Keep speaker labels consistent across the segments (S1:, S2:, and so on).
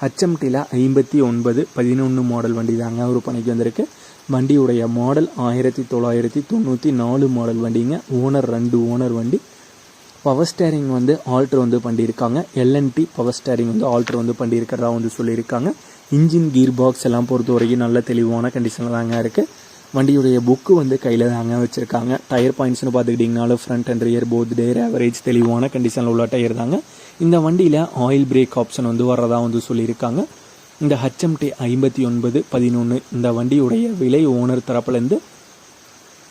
S1: ஹச்எம்டியில் ஐம்பத்தி ஒன்பது பதினொன்று மாடல் வண்டி தாங்க விற்பனைக்கு வந்திருக்கு. வண்டியுடைய மாடல் ஆயிரத்தி தொள்ளாயிரத்தி தொண்ணூற்றி நாலு மாடல் வண்டிங்க. ஓனர் ரெண்டு ஓனர் வண்டி. பவர் ஸ்டேரிங் வந்து ஆல்ட்ரு வந்து பண்ணியிருக்காங்க. L and T power steering வந்து ஆல்ட்ரு வந்து பண்ணியிருக்கிறதா வந்து சொல்லியிருக்காங்க. இன்ஜின் கீர் பாக்ஸ் எல்லாம் பொறுத்த வரைக்கும் நல்ல தெளிவான கண்டிஷனில் தாங்க இருக்குது வண்டியுடைய புக்கு வந்து கையில் தாங்க வச்சுருக்காங்க. டயர் பாயிண்ட்ஸ்னு பார்த்துக்கிட்டிங்கனாலும் front and rear both tyre average தெளிவான கண்டிஷனில் உள்ள டயர் தாங்க. இந்த வண்டியில் ஆயில் பிரேக் ஆப்ஷன் வந்து வர்றதா வந்து சொல்லியிருக்காங்க. இந்த ஹச்எம்டி ஐம்பத்தி ஒன்பது பதினொன்று இந்த வண்டியுடைய விலை ஓனர் தரப்புலேருந்து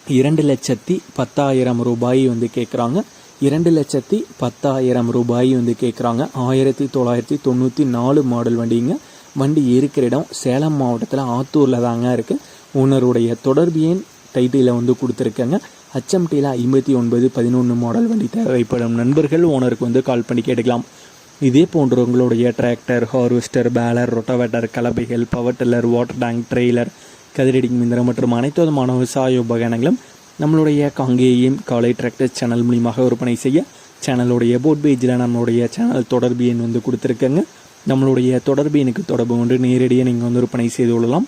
S1: இரண்டு லட்சத்தி பத்தாயிரம் ரூபாய் வந்து கேட்குறாங்க இரண்டு லட்சத்தி பத்தாயிரம் ரூபாய் வந்து கேட்குறாங்க ஆயிரத்தி தொள்ளாயிரத்தி தொண்ணூற்றி நாலு மாடல் வண்டிங்க. வண்டி இருக்கிற இடம் சேலம் மாவட்டத்தில் ஆத்தூரில் தாங்க இருக்குது ஓனருடைய தொடர்பு எண் டைட்டிலில் வந்து கொடுத்துருக்கேங்க. ஹச்எம்டியில் ஐம்பத்தி ஒன்பது பதினொன்று மாடல் வண்டி தேவைப்படும். நண்பர்கள் ஓனருக்கு வந்து கால் பண்ணி கேட்டுக்கலாம். இதே போன்ற உங்களுடைய tractor harvester baler rotavator கலபைகள் power tiller water tank trailer கதிரடிங் மிந்திரம் மற்றும் அனைத்து விதமான விவசாய உபகரணங்களும் நம்மளுடைய காங்கேயம் காலை டிராக்டர் சேனல் மூலியமாக விற்பனை செய்ய சேனலுடைய போட் பேஜில் நம்மளுடைய சேனல் தொடர்பு எண் வந்து கொடுத்துருக்கேங்க. நம்மளுடைய தொடர்பு எனக்கு தொடர்பு கொண்டு நேரடியாக நீங்கள் வந்து விற்பனை செய்து கொள்ளலாம்.